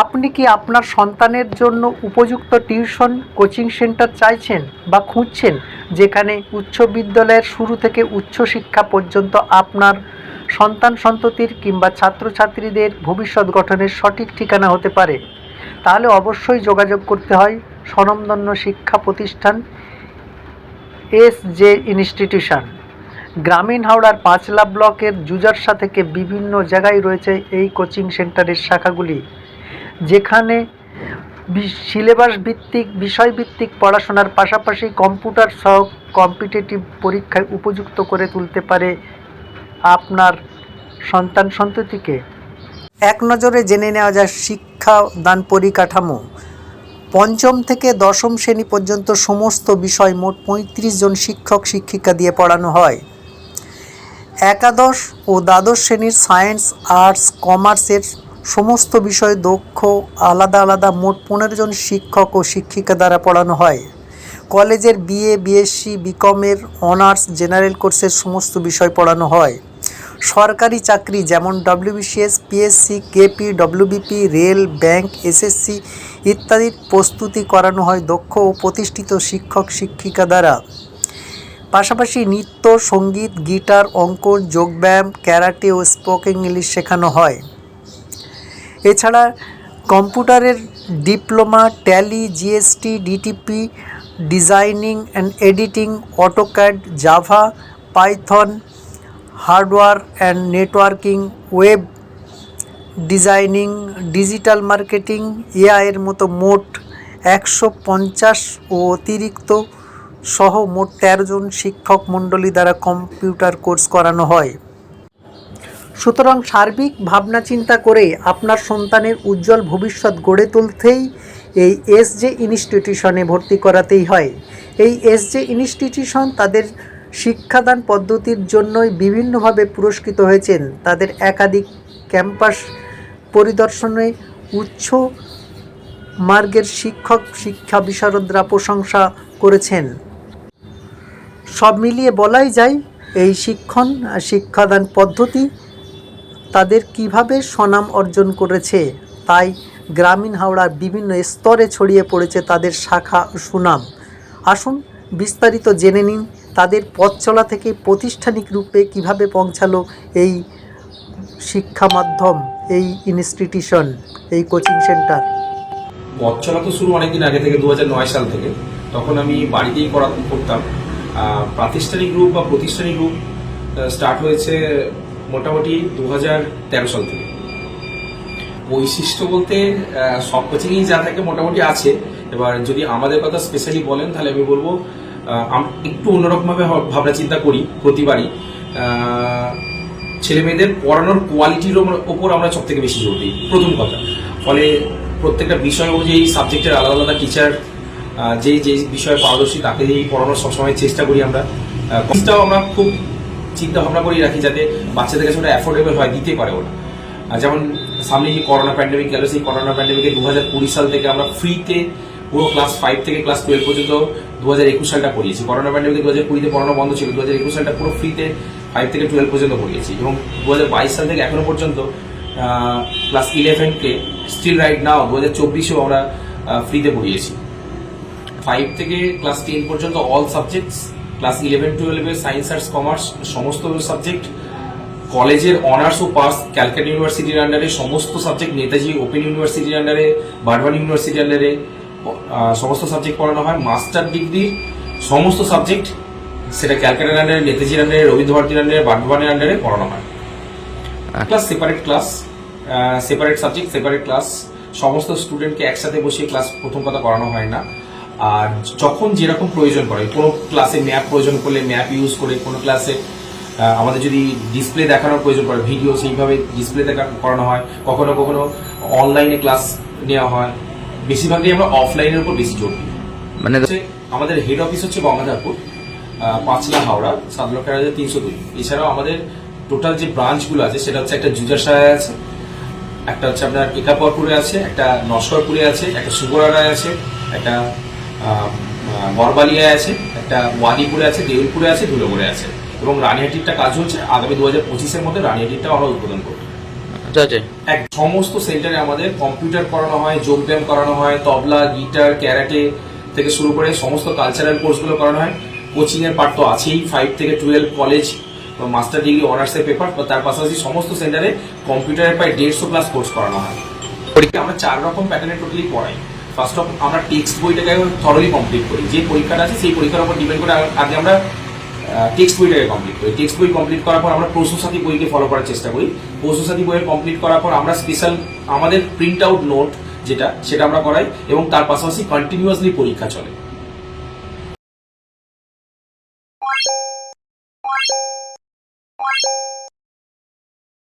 আপনি কি আপনার সন্তানের জন্য উপযুক্ত টিউশন কোচিং সেন্টার চাইছেন বা খুঁজছেন, যেখানে উচ্চ বিদ্যালয়ের শুরু থেকে উচ্চশিক্ষা পর্যন্ত আপনার সন্তান সন্ততির কিংবা ছাত্রছাত্রীদের ভবিষ্যৎ গঠনের সঠিক ঠিকানা হতে পারে? তাহলে অবশ্যই যোগাযোগ করতে হয় স্বনামধন্য শিক্ষা প্রতিষ্ঠান এস জে ইনস্টিটিউশন। গ্রামীণ হাওড়ার পাঁচলা ব্লকের জুজারসা থেকে বিভিন্ন জায়গায় রয়েছে এই কোচিং সেন্টারের শাখাগুলি। যেখানে সিলেবাস ভিত্তিক, বিষয়ভিত্তিক পড়াশোনার পাশাপাশি কম্পিউটার সহ কম্পিটিটিভ পরীক্ষায় উপযুক্ত করে তুলতে পারে আপনার সন্তান সন্ততিকে। এক নজরে জেনে নেওয়া যায় শিক্ষাদান পরিকাঠামো। পঞ্চম থেকে দশম শ্রেণি পর্যন্ত সমস্ত বিষয় মোট পঁয়ত্রিশ জন শিক্ষক, শিক্ষিকা দিয়ে পড়ানো হয়। একাদশ ও দ্বাদশ শ্রেণির সায়েন্স আর্টস কমার্সের সমস্ত বিষয়ে দক্ষ, আলাদা আলাদা, মোট পনেরো জন শিক্ষক ও শিক্ষিকা দ্বারা পড়ানো হয়। কলেজের বিএ বিএসসি বিকমের অনার্স, জেনারেল কোর্সের সমস্ত বিষয় পড়ানো হয়। সরকারি চাকরি যেমন WBCS PSC KP WBP rail, bank SSC ইত্যাদির প্রস্তুতি করানো হয় দক্ষ ও প্রতিষ্ঠিত শিক্ষক, শিক্ষিকা দ্বারা। পাশাপাশি নৃত্য, সংগীত, গিটার, অঙ্কন, যোগব্যায়াম, ক্যারাটে ও স্পোকিং ইংলিশ শেখানো হয়। এছাড়া কম্পিউটারের diploma, Tally, GST, DTP, designing and editing, AutoCAD, Java, Python, hardware and networking, web designing, digital marketing এআইয়ের মতো মোট একশো পঞ্চাশ ও অতিরিক্ত সহ মোট তেরো জন শিক্ষক মণ্ডলী দ্বারা কম্পিউটার কোর্স করানো হয়। সুতরাং সার্বিক ভাবনা চিন্তা করে আপনার সন্তানের উজ্জ্বল ভবিষ্যৎ গড়ে তুলতেই এই এস জে ইনস্টিটিউশনে ভর্তি করাতেই হয়। এই এস জে ইনস্টিটিউশন তাদের শিক্ষাদান পদ্ধতির জন্যই বিভিন্নভাবে পুরস্কৃত হয়েছেন। তাদের একাধিক ক্যাম্পাস পরিদর্শনে উচ্চ মার্গের শিক্ষক, শিক্ষা বিশারদরা প্রশংসা করেছেন। সব মিলিয়ে বলাই যায়, এই শিক্ষণ, শিক্ষাদান পদ্ধতি তাদের কীভাবে স্বনাম অর্জন করেছে? তাই গ্রামীণ হাওড়ার বিভিন্ন স্তরে ছড়িয়ে পড়েছে তাদের শাখা সুনাম। আসুন বিস্তারিত জেনে নিন তাদের পথ চলা থেকে প্রতিষ্ঠানিক রূপে কীভাবে পৌঁছালো এই শিক্ষা মাধ্যম, এই ইনস্টিটিউশন এই কোচিং সেন্টার পথ চলা তো শুরু অনেকদিন আগে থেকে দু হাজার নয় সাল থেকে। তখন আমি বাড়িতেই করা করতাম প্রাতিষ্ঠানিক রূপ বা প্রতিষ্ঠানিক রূপ স্টার্ট হয়েছে মোটামুটি দু তেরো সাল থেকে। বৈশিষ্ট্য বলতে সব কোচিংই যা থাকে মোটামুটি আছে। এবার যদি আমাদের কথা স্পেশালি বলেন, তাহলে আমি বলব একটু অন্যরকমভাবে ভাবনা চিন্তা করি প্রতিবারই। ছেলে মেয়েদের পড়ানোর কোয়ালিটির ওপর আমরা সব থেকে বেশি জোর দিই। প্রথম কথা। ফলে প্রত্যেকটা বিষয় অনুযায়ী সাবজেক্টের আলাদা আলাদা টিচার যে যে বিষয়ে পারদর্শী তাকে দিয়েই পড়ানোর সবসময় চেষ্টা করি আমরা। আমরা খুব চিন্তা ভাবনা করেই রাখি যাতে বাচ্চাদের কাছে ওটা অ্যাফোর্ডেবল হয়, দিতে পারে ওরা। আর যেমন সামনে যে করোনা প্যান্ডেমিক গেল, সেই করোনা প্যান্ডেমিকে দু হাজার কুড়ি সাল থেকে আমরা ফ্রিতে পুরো ক্লাস ফাইভ থেকে ক্লাস টুয়েলভ পর্যন্ত দু হাজার একুশ সালটা পড়িয়েছি। করোনা প্যান্ডেমিকে দু হাজার কুড়িতে পড়ানো বন্ধ ছিল দু হাজার একুশ সালটা পুরো ফ্রিতে ফাইভ থেকে টুয়েলভ পর্যন্ত পড়িয়েছি। এবং দু হাজার বাইশ সাল থেকে এখনও পর্যন্ত ক্লাস ইলেভেনকে স্টিল রাইট নাও দু হাজার চব্বিশেও আমরা ফ্রিতে পড়িয়েছি। ফাইভ থেকে ক্লাস টেন পর্যন্ত অল সাবজেক্টস ক্লাস ইলেভেন টুয়েলভে সায়েন্স আর্টস কমার্স সমস্ত সাবজেক্ট কলেজের অনার্স ও পাস ক্যালকাটা ইউনিভার্সিটির আন্ডারে সমস্ত সাবজেক্ট নেতাজি ওপেন ইউনিভার্সিটির আন্ডারে বারবান ইউনিভার্সিটির আন্ডারে সমস্ত সাবজেক্ট পড়ানো হয়। মাস্টার ডিগ্রি সমস্ত সাবজেক্ট সেটা ক্যালকাটার আন্ডারে নেতাজির আন্ডারে রবীন্দ্র ভারতীর আন্ডারে বারবানের আন্ডারে পড়ানো হয়। Class separate class separate subject separate class সমস্ত স্টুডেন্টকে একসাথে বসিয়ে ক্লাস প্রথম কথা করানো হয় না। আর যখন যেরকম প্রয়োজন পড়ে কোনো ক্লাসে ম্যাপ প্রয়োজন করলে ম্যাপ ইউজ করে কোনো ক্লাসে আমাদের যদি ডিসপ্লে দেখানোর প্রয়োজন পড়ে ভিডিও সেইভাবে ডিসপ্লে দেখা করানো হয় কখনো কখনো অনলাইনে ক্লাস নেওয়া হয় বেশিরভাগই আমরা অফলাইনের উপর বেশি জোর দিই। মানে হচ্ছে আমাদের হেড অফিস হচ্ছে গঙ্গাধারপুর পাঁচলা হাওড়া সাত লক্ষ হাজার তিনশো দুই। এছাড়াও আমাদের টোটাল যে ব্রাঞ্চগুলো আছে সেটা হচ্ছে একটা জুজারসায় আছে একটা হচ্ছে আপনার একাপরপুরে আছে একটা নস্করপুরে আছে একটা সুগরারায় আছে একটা বরবালিয়ায় আছে একটা ওয়াদিপুরে আছে দেউলপুরে আছে ধুলোপুরে আছে। এবং রানিহাটিরটা কাজ হচ্ছে আগামী দু হাজার পঁচিশের মধ্যে রানিহাটিরটা আমরা উদ্বোধন করব। এক সমস্ত সেন্টারে আমাদের কম্পিউটার করানো হয় যোগব্যায়াম করানো হয় তবলা গিটার ক্যারাটে থেকে শুরু করে সমস্ত কালচারাল কোর্সগুলো করানো হয়। কোচিংয়ের এর পার্ট তো আছেই ফাইভ থেকে টুয়েলভ কলেজ মাস্টার ডিগ্রি অনার্সের পেপার তার পাশাপাশি সমস্ত সেন্টারে কম্পিউটারের প্রায় দেড়শো ক্লাস কোর্স করানো হয়। আমরা চার রকম প্যাটার্নে টোটালি পড়াই। ফার্স্ট অফ আমরা টেক্সট বইটাকে থরলি কমপ্লিট করি। যে পরীক্ষাটা আছে, সেই পরীক্ষার উপর ডিপেন্ড করে আগে- আমরা টেক্সট বইটাকে কমপ্লিট করি। টেক্সট বই কমপ্লিট করার পর আমরা প্রশ্নসাথী বইকে ফলো করার চেষ্টা করি। প্রশ্নসাথী বইয়ের কমপ্লিট করার পর আমরা স্পেশাল আমাদের প্রিন্ট আউট নোট যেটা, সেটা আমরা করাই এবং তার পাশাপাশি কন্টিনিউয়াসলি পরীক্ষা চলে।